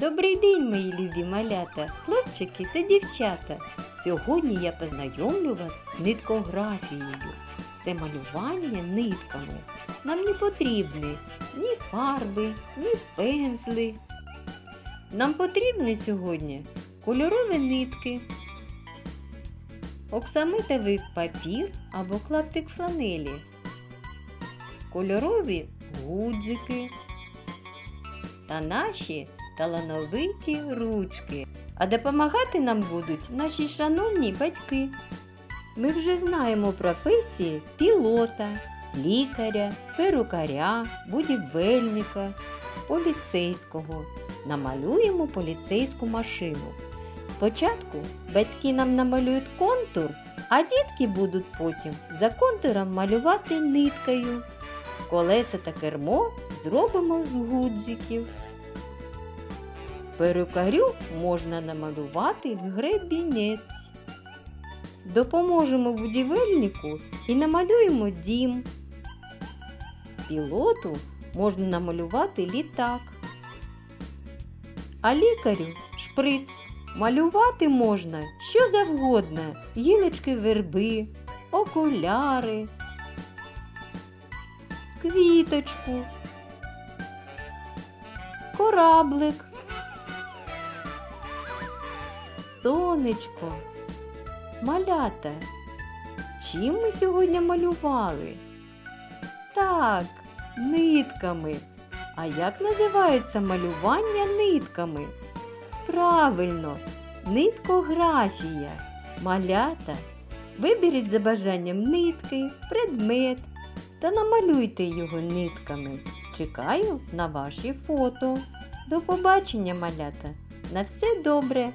Добрий день, мої любі малята, хлопчики та дівчата. Сьогодні я познайомлю вас з ниткографією. Це малювання нитками. Нам не потрібні ні фарби, ні пензли. Нам потрібні сьогодні кольорові нитки, оксамитовий папір або клаптик фланелі, кольорові гудзики та наші талановиті ручки. А допомагати нам будуть наші шановні батьки. Ми вже знаємо професії пілота, лікаря, перукаря, будівельника, поліцейського. Намалюємо поліцейську машину. Спочатку батьки нам намалюють контур, а дітки будуть потім за контуром малювати ниткою. Колеса та кермо зробимо з гудзиків. Перукарю можна намалювати гребінець. Допоможемо будівельнику і намалюємо дім. Пілоту можна намалювати літак. А лікарю шприц. Малювати можна що завгодно: гілочки верби, окуляри, квіточку, кораблик, сонечко, малята. Чим ми сьогодні малювали? Так, нитками. А як називається малювання нитками? Правильно, ниткографія. Малята. Виберіть за бажанням нитки, предмет та намалюйте його нитками. Чекаю на ваші фото. До побачення, малята! На все добре!